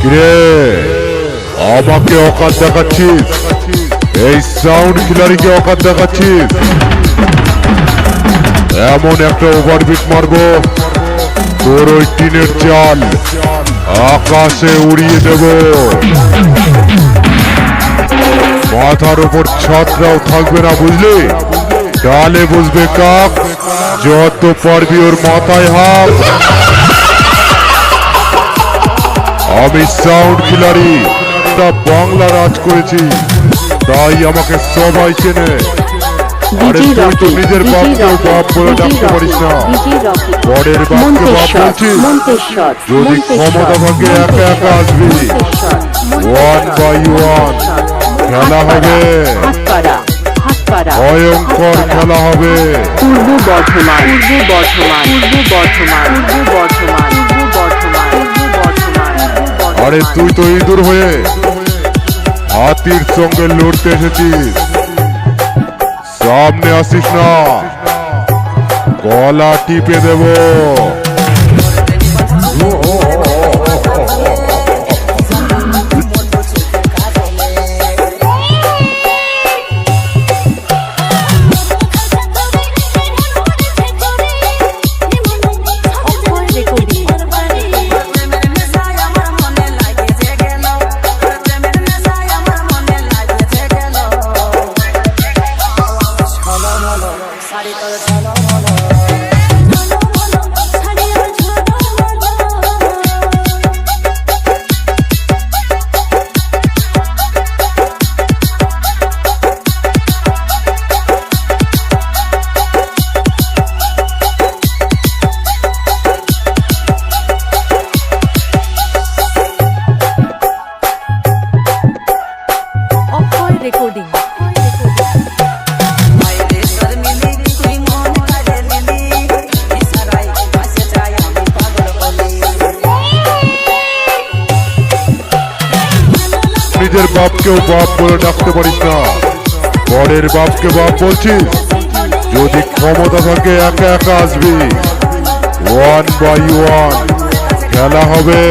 কিরে? আমাকে অকাত দেখাচ্ছিস? এই সাউন্ড কিলারিকে অকাত দেখাচ্ছিস? এমন একটা ওভারবিট মারবো, তোর ওই টিনের চাল আকাশে উড়িয়ে দেব। মাথার উপর ছাদটাও থাকবে না বুঝলি? ডালে বুঝবে কাক যত পারবি ওর মাথায় হাত। আমি সাউন্ড কিলারি তা বাংলা রাজ করেছি তাই আমাকে সবাই চেনে। আরে তুই তো নিজের বাপকেও বাপ বলে ডাকতে পারিস না। বরের বাপকে বাপ বলছিস? যদি ক্ষমতা থাকে একা একা আসবি। ওয়ান বাই ওয়ান খেলা হবে ভয়ঙ্কর খেলা হবে। পূর্ব বর্ধমান পূর্ব বর্ধমান পূর্ব বর্ধমান পূর্ব বর্ধমান পূর্ব বর্ধমান পূর্ব বর্ধমান। আরে তুই তো ইঁদুর হয়ে হাতির সঙ্গে লড়তে এসেছিস। সামনে আসিস না। গলা টিপে দেব। অক্ষয় নিজের বাপকেও বাপ বলে ডাকতে পারিস না। পরের বাপকে বাপ বলছিস? যদি ক্ষমতা থাকে একা একা আসবি। ওয়ান বাই ওয়ান খেলা হবে।